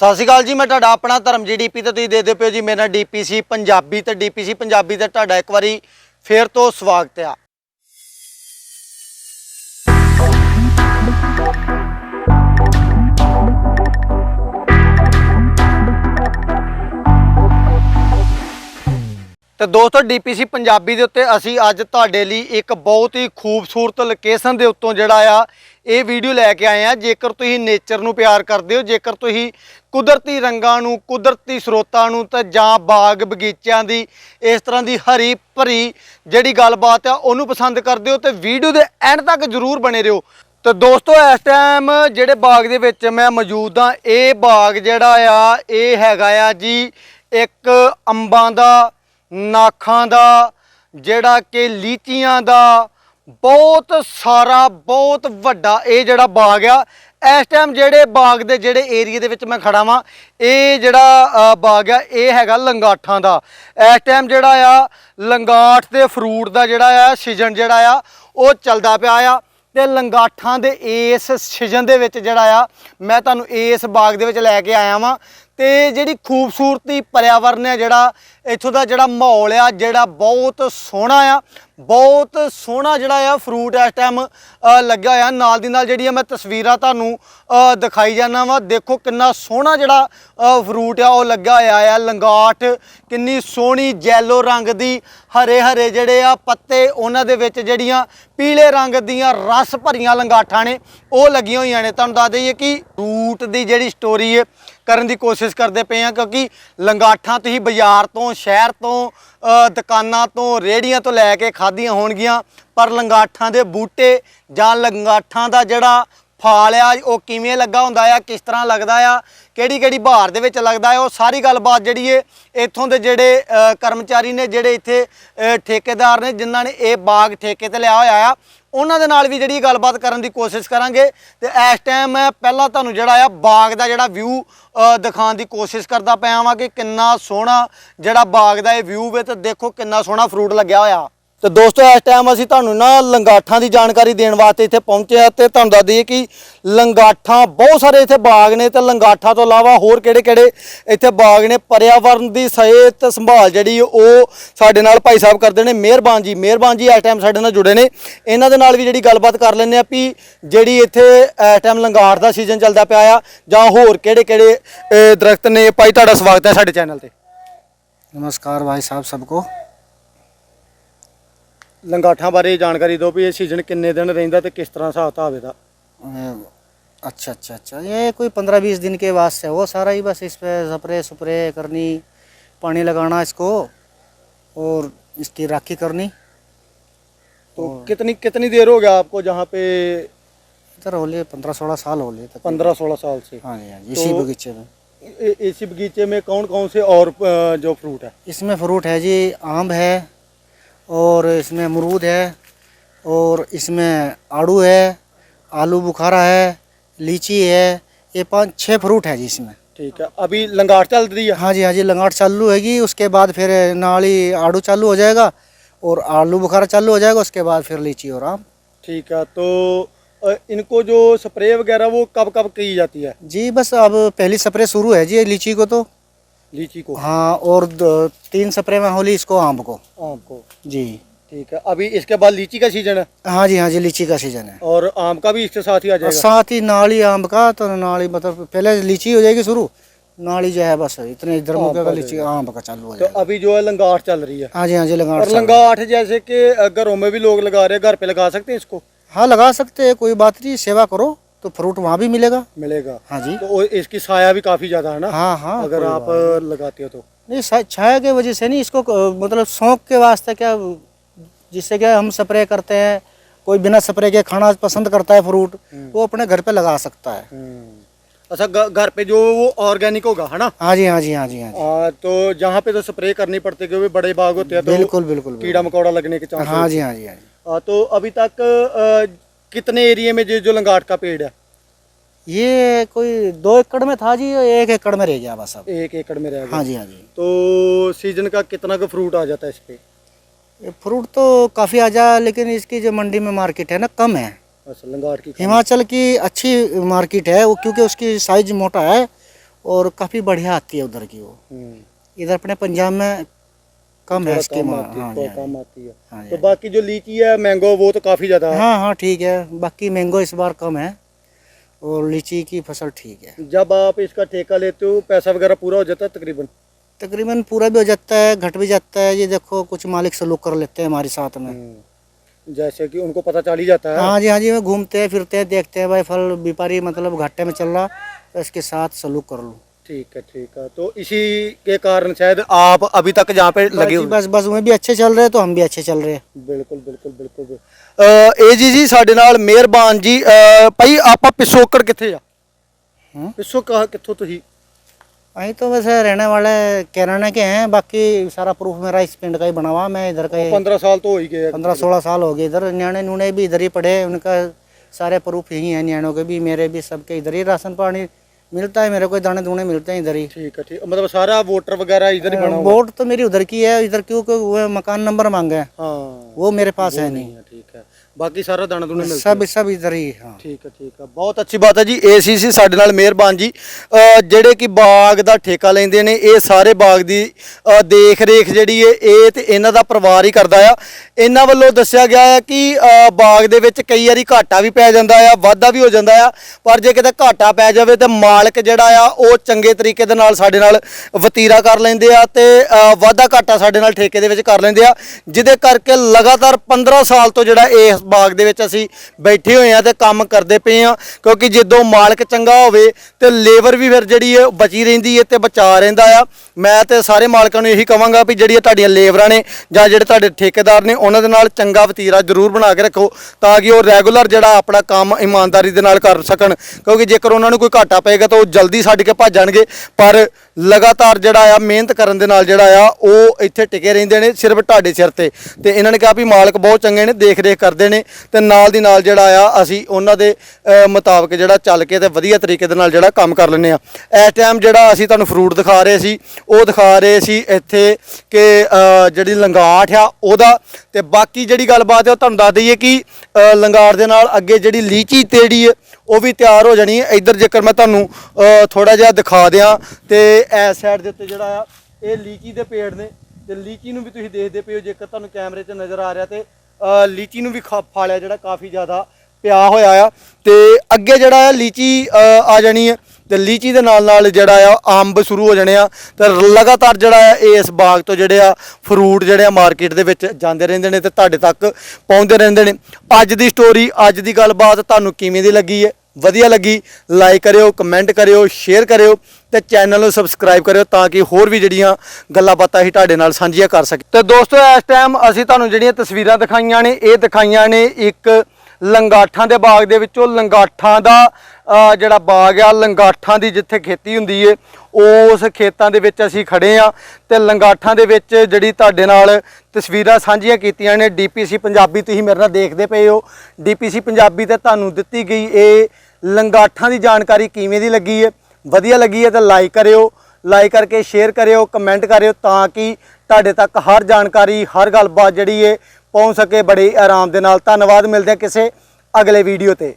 ਸਤਿ ਸ਼੍ਰੀ ਅਕਾਲ ਜੀ, ਮੈਂ ਤੁਹਾਡਾ ਆਪਣਾ ਧਰਮ ਜੀ ਡੀਪੀ ਤੇ ਤੁਸੀਂ ਦੇਖਦੇ ਪਿਓ ਜੀ, ਮੇਰਾ ਡੀਪੀਸੀ ਪੰਜਾਬੀ ਤੇ ਡੀਪੀਸੀ ਪੰਜਾਬੀ ਤੇ ਤੁਹਾਡਾ ਇੱਕ ਵਾਰੀ ਫੇਰ ਤੋਂ ਸਵਾਗਤ ਆ। ਤੇ ਦੋਸਤੋ, ਡੀਪੀਸੀ ਪੰਜਾਬੀ ਦੇ ਉੱਤੇ ਅਸੀਂ ਅੱਜ ਤੁਹਾਡੇ ਲਈ ਇੱਕ ਬਹੁਤ ਹੀ ਖੂਬਸੂਰਤ ਲੋਕੇਸ਼ਨ ਦੇ ਉੱਤੋਂ ਜਿਹੜਾ ਆ, ਇਹ ਵੀਡੀਓ ਲੈ ਕੇ ਆਏ ਆ। ਜੇਕਰ ਤੁਸੀਂ ਨੇਚਰ ਨੂੰ ਪਿਆਰ ਕਰਦੇ ਹੋ, ਜੇਕਰ ਤੁਸੀਂ ਕੁਦਰਤੀ ਰੰਗਾਂ ਨੂੰ, ਕੁਦਰਤੀ ਸਰੋਤਾਂ ਨੂੰ ਤਾਂ ਜਾਂ ਬਾਗ ਬਗੀਚਿਆਂ ਦੀ, ਇਸ ਤਰ੍ਹਾਂ ਦੀ ਹਰੀ ਭਰੀ ਜਿਹੜੀ ਗੱਲਬਾਤ ਆ, ਉਹਨੂੰ ਪਸੰਦ ਕਰਦੇ ਹੋ, ਤੇ ਵੀਡੀਓ ਦੇ ਐਂਡ ਤੱਕ ਜ਼ਰੂਰ ਬਣੇ ਰਹੋ। ਤੇ ਦੋਸਤੋ, ਇਸ ਟਾਈਮ ਜਿਹੜੇ ਬਾਗ ਦੇ ਵਿੱਚ ਮੈਂ ਮੌਜੂਦ ਹਾਂ, ਇਹ ਬਾਗ ਜਿਹੜਾ ਆ, ਇਹ ਹੈਗਾ ਆ ਜੀ ਇੱਕ ਅੰਬਾਂ ਦਾ ਨਾਖਾਂ ਦਾ, ਜਿਹੜਾ ਕਿ ਲੀਚੀਆਂ ਦਾ ਬਹੁਤ ਸਾਰਾ, ਬਹੁਤ ਵੱਡਾ ਇਹ ਜਿਹੜਾ ਬਾਗ ਆ, ਇਸ ਟਾਈਮ ਜਿਹੜੇ ਬਾਗ ਦੇ ਜਿਹੜੇ ਏਰੀਆ ਦੇ ਵਿੱਚ ਮੈਂ ਖੜਾ ਵਾਂ, ਇਹ ਜਿਹੜਾ ਬਾਗ ਆ, ਇਹ ਹੈਗਾ ਲੰਗਾਠਾਂ ਦਾ। ਇਸ ਟਾਈਮ ਜਿਹੜਾ ਆ, ਲੰਗਾਠ ਦੇ ਫਰੂਟ ਦਾ ਜਿਹੜਾ ਆ ਸੀਜ਼ਨ ਜਿਹੜਾ ਆ, ਉਹ ਚੱਲਦਾ ਪਿਆ ਆ। ਤੇ ਲੰਗਾਠਾਂ ਦੇ ਇਸ ਸੀਜ਼ਨ ਦੇ ਵਿੱਚ ਜਿਹੜਾ ਆ, ਮੈਂ ਤੁਹਾਨੂੰ ਇਸ ਬਾਗ ਦੇ ਵਿੱਚ ਲੈ ਕੇ ਆਇਆ ਵਾਂ। ਤੇ ਜਿਹੜੀ ਖੂਬਸੂਰਤੀ ਪਰਿਆਵਰਨ ਹੈ, ਜਿਹੜਾ ਇੱਥੋਂ ਦਾ ਜਿਹੜਾ ਮਾਹੌਲ ਆ, ਜਿਹੜਾ ਬਹੁਤ ਸੋਹਣਾ ਆ, ਬਹੁਤ ਸੋਹਣਾ ਜਿਹੜਾ ਆ ਫਰੂਟ ਇਸ ਟਾਈਮ ਲੱਗਿਆ ਹੋਇਆ। ਨਾਲ ਦੀ ਨਾਲ ਜਿਹੜੀਆਂ ਮੈਂ ਤਸਵੀਰਾਂ ਤੁਹਾਨੂੰ ਦਿਖਾਈ ਜਾਂਦਾ ਵਾ, ਦੇਖੋ ਕਿੰਨਾ ਸੋਹਣਾ ਜਿਹੜਾ ਫਰੂਟ ਆ, ਉਹ ਲੱਗਾ ਹੋਇਆ ਆ। ਲੰਗਾਠ ਕਿੰਨੀ ਸੋਹਣੀ ਜੈਲੋ ਰੰਗ ਦੀ ਹਰੇ ਹਰੇ ਜਿਹੜੇ ਆ ਪੱਤੇ, ਉਹਨਾਂ ਦੇ ਵਿੱਚ ਜਿਹੜੀਆਂ ਪੀਲੇ ਰੰਗ ਦੀਆਂ ਰਸ ਭਰੀਆਂ ਲੰਗਾਠਾਂ ਨੇ, ਉਹ ਲੱਗੀਆਂ ਹੋਈਆਂ ਨੇ। ਤੁਹਾਨੂੰ ਦੱਸ ਦਈਏ ਕਿ ਰੂਟ ਦੀ ਜਿਹੜੀ ਸਟੋਰੀ ਹੈ ਕਰਨ ਦੀ ਕੋਸ਼ਿਸ਼ ਕਰਦੇ ਪਏ ਆ ਕਿਉਂਕਿ ਲੰਗਾਠਾਂ ਤੁਸੀਂ ਬਾਜ਼ਾਰ ਤੋਂ, ਸ਼ਹਿਰ ਤੋਂ ਦੁਕਾਨਾਂ ਤੋਂ ਰੇੜੀਆਂ ਤੋਂ ਲੈ ਕੇ ਖਾਧੀਆਂ ਹੋਣਗੀਆਂ। ਪਰ ਲੰਗਾਠਾਂ ਦੇ ਬੂਟੇ ਜਾਂ ਲੰਗਾਠਾਂ ਦਾ ਜਿਹੜਾ ਫਾਲ ਆ ਉਹ ਕਿਵੇਂ ਲੱਗਾ ਹੁੰਦਾ ਆ, ਕਿਸ ਤਰ੍ਹਾਂ ਲੱਗਦਾ ਆ, ਕਿਹੜੀ ਕਿਹੜੀ ਬਹਾਰ ਦੇ ਵਿੱਚ ਲੱਗਦਾ ਆ, ਉਹ ਸਾਰੀ ਗੱਲਬਾਤ ਜਿਹੜੀ ਏ, ਇੱਥੋਂ ਦੇ ਜਿਹੜੇ ਕਰਮਚਾਰੀ ਨੇ ਜਿਹੜੇ ਇੱਥੇ ਠੇਕੇਦਾਰ ਨੇ, ਜਿਨ੍ਹਾਂ ਨੇ ਇਹ ਬਾਗ ਠੇਕੇ ਤੇ ਲਿਆ ਹੋਇਆ ਆ, ਉਹਨਾਂ ਦੇ ਨਾਲ ਵੀ ਜਿਹੜੀ ਗੱਲਬਾਤ ਕਰਨ ਦੀ ਕੋਸ਼ਿਸ਼ ਕਰਾਂਗੇ। ਤੇ ਇਸ ਟਾਈਮ ਮੈਂ ਪਹਿਲਾਂ ਤੁਹਾਨੂੰ ਜਿਹੜਾ ਆ, ਬਾਗ ਦਾ ਜਿਹੜਾ ਵਿਊ ਦਿਖਾਉਣ ਦੀ ਕੋਸ਼ਿਸ਼ ਕਰਦਾ ਪਿਆ ਵਾਂ ਕਿ ਕਿੰਨਾ ਸੋਹਣਾ ਜਿਹੜਾ ਬਾਗ ਦਾ ਇਹ ਵਿਊ ਵੇ, ਤੇ ਦੇਖੋ ਕਿੰਨਾ ਸੋਹਣਾ ਫਰੂਟ ਲੱਗਿਆ ਹੋਇਆ। ਤੇ ਦੋਸਤੋ, ਇਸ ਟਾਈਮ ਅਸੀਂ ਤੁਹਾਨੂੰ ਨਾ ਲੰਗਾਠਾਂ ਦੀ ਜਾਣਕਾਰੀ ਦੇਣ ਵਾਸਤੇ ਇੱਥੇ ਪਹੁੰਚੇ ਆ ਤੇ ਤੁਹਾਨੂੰ ਦੱਸ ਦਈਏ ਕਿ ਲੰਗਾਠਾਂ ਬਹੁਤ ਸਾਰੇ ਇੱਥੇ ਬਾਗ ਨੇ ਤੇ ਲੰਗਾਠਾਂ ਤੋਂ ਇਲਾਵਾ ਹੋਰ ਕਿਹੜੇ-ਕਿਹੜੇ ਇੱਥੇ ਬਾਗ ਨੇ? ਪਰਿਆਵਰਨ ਦੀ ਸਿਹਤ ਸੰਭਾਲ ਜਿਹੜੀ ਉਹ ਸਾਡੇ ਨਾਲ ਭਾਈ ਸਾਹਿਬ ਕਰਦੇ ਨੇ, ਮਿਹਰਬਾਨ ਜੀ ਮਿਹਰਬਾਨ ਜੀ, ਇਸ ਟਾਈਮ ਸਾਡੇ ਨਾਲ ਜੁੜੇ ਨੇ। ਇਹਨਾਂ ਦੇ ਨਾਲ ਵੀ ਜਿਹੜੀ ਗੱਲਬਾਤ ਕਰ ਲੈਂਦੇ ਆ ਵੀ ਜਿਹੜੀ ਇੱਥੇ, ਇਸ ਟਾਈਮ ਲੰਗਾਠ ਦਾ ਸੀਜ਼ਨ ਚੱਲਦਾ ਪਿਆ ਆ, ਜਾਂ ਹੋਰ ਕਿਹੜੇ-ਕਿਹੜੇ ਦਰਖਤ ਨੇ। ਭਾਈ, ਤੁਹਾਡਾ ਸਵਾਗਤ ਹੈ ਸਾਡੇ ਚੈਨਲ ਤੇ। ਨਮਸਕਾਰ ਭਾਈ ਸਾਹਿਬ, ਸਭ ਕੋ। ਲੰਗਾਠਾਂ ਬਾਰੇ ਜਾਣਕਾਰੀ ਦਿਓ ਵੀ ਇਹ ਸੀਜ਼ਨ ਕਿੰਨੇ ਦਿਨ ਰਹਿੰਦਾ ਤੇ ਕਿਸ ਤਰ੍ਹਾਂ ਹਿਸਾਬ ਕਿਤਾਬ ਇਹਦਾ अ, अच्छा अच्छा अच्छा ये कोई पंद्रह बीस दिन के बाद से वो सारा ही बस इस पे स्प्रे स्प्रे करनी पानी लगाना इसको और इसकी राखी करनी तो कितनी कितनी देर हो गया आपको जहाँ पे इधर हो लिए पंद्रह सोलह साल हो लिए तक पंद्रह सोलह साल से हाँ जी हाँ जी इसी तो- बगीचे में ए- इसी बगीचे में कौन कौन से और अ, जो फ्रूट है इसमें फ्रूट है जी आम है और इसमें अमरूद है और इसमें आड़ू है आलू बुखारा है लीची है ये पाँच छः फ्रूट है जी इसमें। ठीक है अभी लंगाट चल रही है? हाँ जी हाँ जी लंगाट चालू हैगी उसके बाद फिर नाली आड़ू चालू हो जाएगा और आलू बुखारा चालू हो जाएगा उसके बाद फिर लीची और आम। ठीक है तो इनको जो स्प्रे वगैरह वो कब कब की जाती है? जी बस अब पहली स्प्रे शुरू है जी लीची को तो। लीची को। हाँ और तीन स्प्रे में होली इसको आम को। आम को। जी। ठीक है अभी इसके बाद लीची का सीज़न है? हाँ जी हाँ जी लीची का सीज़न है। और आम का भी इसके साथ ही आ जाएगा? साथ ही नाली आम का तो नाली मतलब पहले लीची हो जाएगी शुरू नाली जो है बस इतने इधर का लीची आम का चालू हो जाएगा। तो अभी जो है लंगार चल रही है। हाँ जी हाँ जी लंगाट और चालू लंगाठ जैसे कि घरों में भी लोग लगा रहे हैं घर पे लगा सकते हैं इसको? हाँ लगा सकते हैं कोई बात नहीं सेवा करो। तो फ्रूट वहाँ भी मिलेगा? मिलेगा। हाँ जी। तो इसकी साया भी काफ़ी ज़्यादा है ना? हाँ हाँ अगर आप लगाते हो तो। नहीं छाया के वजह से नहीं इसको मतलब शौक के वास्ते क्या जिससे क्या हम स्प्रे करते हैं कोई बिना स्प्रे के खाना पसंद करता है फ्रूट वो अपने घर पे लगा सकता है। अच्छा घर पे जो वो ऑर्गेनिक होगा है ना? हाँ जी हाँ जी हाँ जी हाँ जी। आ, तो जहाँ पे तो स्प्रे करनी पड़ती है क्योंकि बड़े बाग होते हैं तो बिल्कुल बिल्कुल। कीड़ा मकोड़ा लगने के चांस हाँ। जी हाँ जी हाँ जी। तो अभी तक कितने एरिया में जो जो लंगाट का पेड़ है? ये कोई दो एकड़ में था जी एक एकड़ में रह गया बस अब। एक एकड़ में रह गया? हाँ जी हाँ जी। तो सीज़न का कितना का फ्रूट आ जाता है इस पे फ्रूट तो काफ़ी आ जा लेकिन इसकी जो मंडी में मार्केट है ना कम है। अच्छा लंगाट की हिमाचल की अच्छी मार्केट है वो क्योंकि उसकी साइज़ मोटा है और काफ़ी बढ़िया आती है उधर की वो। इधर अपने पंजाब में कम है इसकी मा- हाँ जी, हाँ कम आती है। हाँ तो बाकी जो लीची है मैंगो वो तो काफ़ी ज़्यादा हाँ। हाँ ठीक है। बाकी मैंगो इस बार कम है और लीची की फ़सल ठीक है। जब आप इसका ठेका लेते हो पैसा वगैरह पूरा हो जाता है तकरीबन? तकरीबन पूरा भी हो जाता है घट भी जाता है। ये देखो कुछ मालिक सलूक कर लेते हैं हमारे साथ में। जैसे कि उनको पता चल ही जाता है। हाँ जी हाँ जी मैं घूमते हैं फिरते हैं देखते हैं भाई फल व्यापारी मतलब घाटे में चल रहा तो इसके साथ सलूक कर लूँ। ठीक है ठीक है तो इसी के कारण शायद आप अभी तक जहाँ पे लगे हुए बस बस वो भी अच्छे चल रहे हैं तो हम भी अच्छे चल रहे हैं ਬਿਲਕੁਲ ਬਿਲਕੁਲ ਬਿਲਕੁਲ ਅ ਇਹ ਜੀ ਜੀ ਸਾਡੇ ਨਾਲ ਮਿਹਰਬਾਨ ਜੀ ਅ, ਭਾਈ ਆਪਾਂ ਪਿਸੋਕੜ ਕਿੱਥੇ ਆ ਹੂੰ? ਪਿਸੋ ਕਾ ਕਿੱਥੋਂ ਤੁਸੀਂ वहीं तो वैसे रहने वाले कैराना के हैं बाकी सारा प्रूफ मेरा इस पिंड का ही बना हुआ मैं इधर का ही 15 ਸਾਲ ਤੋਂ ਹੋ ਹੀ ਗਏ ਆ। पंद्रह सोलह साल हो गए इधर न्याणे नूने भी इधर ही पढ़े उनका सारे प्रूफ यही हैं न्याणों के भी मेरे भी सबके इधर ही राशन पानी मिलता है मेरे को दाने दूने मिलते हैं इधर ही ठीक है ठीक मतलब सारा वोटर वगैरह इधर ही बना हुआ है। वोट तो मेरी उधर की है इधर क्योंकि वो मकान नंबर मांगे हैं हाँ वो मेरे पास है नहीं है ठीक है ਬਾਕੀ ਸਾਰਾ ਦਾਣਾ ਦੂਣੇ ਮਿਲਦਾ सब सब इधर ही हाँ ਠੀਕ ਹੈ ਠੀਕ ਹੈ ਬਹੁਤ ਅੱਛੀ ਬਾਤ ਹੈ ਜੀ ਏਸੀ ਸੀ ਸਾਡੇ ਨਾਲ ਮਿਹਰਬਾਨ ਜੀ ਅ, ਜਿਹੜੇ ਕਿ ਬਾਗ ਦਾ ਠੇਕਾ ਲੈਂਦੇ ਨੇ ਇਹ ਸਾਰੇ ਬਾਗ ਦੀ ਅ, ਦੇਖ ਰੇਖ ਜਿਹੜੀ ਹੈ ਇਹ ਤੇ ਇਹਨਾਂ ਦਾ ਪਰਿਵਾਰ ਹੀ ਕਰਦਾ ਆ ਇਹਨਾਂ ਵੱਲੋਂ ਦੱਸਿਆ ਗਿਆ ਹੈ ਕਿ ਅ, ਬਾਗ ਦੇ ਵਿੱਚ ਕਈ ਵਾਰੀ ਘਾਟਾ ਵੀ ਪੈ ਜਾਂਦਾ ਆ ਵਾਧਾ ਵੀ ਹੋ ਜਾਂਦਾ ਆ ਪਰ ਜੇ ਕਿਤੇ ਘਾਟਾ ਪੈ ਜਾਵੇ ਤੇ ਮਾਲਕ ਜਿਹੜਾ ਆ ਉਹ ਚੰਗੇ ਤਰੀਕੇ ਦੇ ਨਾਲ ਸਾਡੇ ਨਾਲ ਵਤੀਰਾ ਕਰ ਲੈਂਦੇ ਆ ਤੇ ਅ, ਵਾਧਾ ਘਾਟਾ ਸਾਡੇ ਨਾਲ ਠੇਕੇ ਦੇ ਵਿੱਚ ਕਰ ਲੈਂਦੇ ਆ ਜਿਹਦੇ ਕਰਕੇ ਲਗਾਤਾਰ 15 ਸਾਲ ਤੋਂ ਜਿਹੜਾ ਇਸ ਬਾਗ ਦੇ ਵਿੱਚ ਅਸੀਂ ਬੈਠੇ ਹੋਏ ਆ ਤੇ ਕੰਮ ਕਰਦੇ ਪਏ ਆ ਕਿਉਂਕਿ ਜਦੋਂ ਮਾਲਕ ਚੰਗਾ ਹੋਵੇ ਤੇ ਲੇਬਰ ਵੀ ਫਿਰ ਜਿਹੜੀ ਹੈ ਉਹ ਬਚੀ ਰਹਿੰਦੀ ਹੈ ਤੇ ਬਚਾ ਰਹਿੰਦਾ ਆ। ਮੈਂ ਤੇ ਸਾਰੇ ਮਾਲਕਾਂ ਨੂੰ ਇਹੀ ਕਹਾਂਗਾ ਵੀ ਜਿਹੜੀਆਂ ਤੁਹਾਡੀਆਂ ਲੇਬਰਾਂ ਨੇ ਜਾਂ ਜਿਹੜੇ ਤੁਹਾਡੇ ਠੇਕੇਦਾਰ ਨੇ, ਉਹਨਾਂ ਦੇ ਨਾਲ ਚੰਗਾ ਵਤੀਰਾ ਜ਼ਰੂਰ ਬਣਾ ਕੇ ਰੱਖੋ ਤਾਂ ਕਿ ਉਹ ਰੈਗੂਲਰ ਜਿਹੜਾ ਆਪਣਾ ਕੰਮ ਇਮਾਨਦਾਰੀ ਦੇ ਨਾਲ ਕਰ ਸਕਣ, ਕਿਉਂਕਿ ਜੇਕਰ ਉਹਨਾਂ ਨੂੰ ਕੋਈ ਘਾਟਾ ਪਏਗਾ ਤਾਂ ਉਹ ਜਲਦੀ ਛੱਡ ਕੇ ਭੱਜ ਜਾਣਗੇ। ਪਰ ਲਗਾਤਾਰ ਜਿਹੜਾ ਆ ਮਿਹਨਤ ਕਰਨ ਦੇ ਨਾਲ ਜਿਹੜਾ ਆ ਉਹ ਇੱਥੇ ਟਿਕੇ ਰਹਿੰਦੇ ਨੇ ਸਿਰਫ ਤੁਹਾਡੇ ਸਿਰ ਤੇ। ਤੇ ਇਹਨਾਂ ਨੇ ਕਿਹਾ ਵੀ ਮਾਲਕ ਬਹੁਤ ਚੰਗੇ ਨੇ ਦੇਖ ਰੇਖ ਕਰਦੇ ਨੇ ਤੇ ਨਾਲ ਦੀ ਨਾਲ ਜਿਹੜਾ ਆ ਅਸੀਂ ਉਹਨਾਂ ਦੇ ਅ, ਮੁਤਾਬਕ ਜਿਹੜਾ ਚੱਲ ਕੇ ਤੇ ਵਧੀਆ ਤਰੀਕੇ ਦੇ ਨਾਲ ਜਿਹੜਾ ਕੰਮ ਕਰ ਲੈਂਦੇ ਆ। ਇਸ ਟਾਈਮ ਜਿਹੜਾ ਅਸੀਂ ਤੁਹਾਨੂੰ ਫਰੂਟ ਦਿਖਾ ਰਹੇ ਸੀ ਉਹ ਦਿਖਾ ਰਹੇ ਸੀ ਇੱਥੇ ਕਿ ਜਿਹੜੀ ਲੰਗਾਠ ਆ ਉਹਦਾ ਤੇ ਬਾਕੀ ਜਿਹੜੀ ਗੱਲਬਾਤ ਹੈ ਉਹ ਤੁਹਾਨੂੰ ਦੱਸ ਦਈਏ ਕਿ ਅ, ਦੇ ਨਾਲ ਅੱਗੇ ਜਿਹੜੀ ਲੀਚੀ ਤੇੜੀ ਹੈ ਉਹ ਵੀ ਤਿਆਰ ਹੋ ਜਾਣੀ ਹੈ। ਇੱਧਰ ਜੇਕਰ ਮੈਂ ਤੁਹਾਨੂੰ ਥੋੜਾ ਜਿਹਾ ਦਿਖਾ ਦਿਆਂ, ਤੇ ਇਸ ਸਾਈਡ ਦੇ ਉੱਤੇ ਜਿਹੜਾ ਆ, ਇਹ ਲੀਚੀ ਦੇ ਪੇੜ ਨੇ। ਤੇ ਲੀਚੀ ਨੂੰ ਵੀ ਤੁਸੀਂ ਦੇਖਦੇ ਪਏ ਹੋ, ਜੇਕਰ ਤੁਹਾਨੂੰ ਕੈਮਰੇ 'ਚ ਨਜ਼ਰ ਆ ਰਿਹਾ ਤੇ ਲੀਚੀ ਨੂੰ ਵੀ ਖਾ ਫਾਲਿਆ ਜਿਹੜਾ ਕਾਫੀ ਜ਼ਿਆਦਾ ਪਿਆ ਹੋਇਆ ਆ। ਤੇ ਅੱਗੇ ਜਿਹੜਾ ਆ, ਲੀਚੀ ਆ ਜਾਣੀ ਹੈ। ਤੇ ਲੀਚੀ ਦੇ ਨਾਲ ਨਾਲ ਜਿਹੜਾ ਆ, ਅੰਬ ਸ਼ੁਰੂ ਹੋ ਜਾਣੇ ਆ। ਤੇ ਲਗਾਤਾਰ ਜਿਹੜਾ ਆ ਇਸ ਬਾਗ ਤੋਂ ਜਿਹੜੇ ਆ ਫਰੂਟ ਜਿਹੜੇ ਆ ਮਾਰਕੀਟ ਦੇ ਵਿੱਚ ਜਾਂਦੇ ਰਹਿੰਦੇ ਨੇ ਤੇ ਤੁਹਾਡੇ ਤੱਕ ਪਹੁੰਚਦੇ ਰਹਿੰਦੇ ਨੇ। ਅੱਜ ਦੀ ਸਟੋਰੀ ਅੱਜ ਦੀ ਗੱਲਬਾਤ ਤੁਹਾਨੂੰ ਕਿਵੇਂ ਦੀ ਲੱਗੀ ਹੈ? ਵਧੀਆ ਲੱਗੀ ਲਾਈਕ ਕਰਿਓ ਕਮੈਂਟ ਕਰਿਓ ਸ਼ੇਅਰ ਕਰਿਓ ਤੇ ਚੈਨਲ ਨੂੰ ਸਬਸਕ੍ਰਾਈਬ ਕਰਿਓ ਤਾਂ ਕਿ ਹੋਰ ਵੀ ਜਿਹੜੀਆਂ ਗੱਲਾਂ ਬਾਤਾਂ ਅਸੀਂ ਤੁਹਾਡੇ ਨਾਲ ਸਾਂਝੀਆਂ ਕਰ ਸਕੀਏ। ਤੇ ਦੋਸਤੋ, ਇਸ ਟਾਈਮ ਅਸੀਂ ਤੁਹਾਨੂੰ ਜਿਹੜੀਆਂ ਤਸਵੀਰਾਂ ਦਿਖਾਈਆਂ ਨੇ, ਇਹ ਦਿਖਾਈਆਂ ਨੇ ਇੱਕ ਲੰਗਾਠਾਂ ਦੇ ਬਾਗ ਦੇ ਵਿੱਚੋਂ ਲੰਗਾਠਾਂ ਦਾ ਜਿਹੜਾ ਬਾਗ ਆ, ਲੰਗਾਠਾਂ ਦੀ ਜਿੱਥੇ ਖੇਤੀ ਹੁੰਦੀ ਏ, ਉਸ ਖੇਤਾਂ ਦੇ ਵਿੱਚ ਅਸੀਂ ਖੜੇ ਆ ਤੇ ਲੰਗਾਠਾਂ ਦੇ ਵਿੱਚ ਜਿਹੜੀ ਤੁਹਾਡੇ ਨਾਲ ਤਸਵੀਰਾਂ ਸਾਂਝੀਆਂ ਕੀਤੀਆਂ ਨੇ, ਡੀਪੀਸੀ ਪੰਜਾਬੀ ਤੁਸੀਂ ਮੇਰੇ ਨਾਲ ਦੇਖਦੇ ਪਏ ਹੋ। ਡੀਪੀਸੀ ਪੰਜਾਬੀ ਤੇ ਤੁਹਾਨੂੰ ਦਿੱਤੀ ਗਈ ਇਹ ਲੰਗਾਠਾਂ ਦੀ ਜਾਣਕਾਰੀ ਕਿਵੇਂ ਦੀ ਲੱਗੀ ਏ? ਵਧੀਆ ਲੱਗੀ ਹੈ ਤਾਂ ਲਾਈਕ ਕਰਿਓ, ਲਾਈਕ ਕਰਕੇ ਸ਼ੇਅਰ ਕਰਿਓ, ਕਮੈਂਟ ਕਰਿਓ ਤਾਂ ਕਿ ਤੁਹਾਡੇ ਤੱਕ ਹਰ ਜਾਣਕਾਰੀ, ਹਰ ਗੱਲਬਾਤ ਜਿਹੜੀ ਏ ਪਹੁੰਚ ਸਕੇ। ਬੜੇ ਆਰਾਮ ਦੇ ਨਾਲ। ਧੰਨਵਾਦ। ਮਿਲਦੇ ਹਾਂ ਕਿਸੇ ਅਗਲੇ ਵੀਡੀਓ ਤੇ।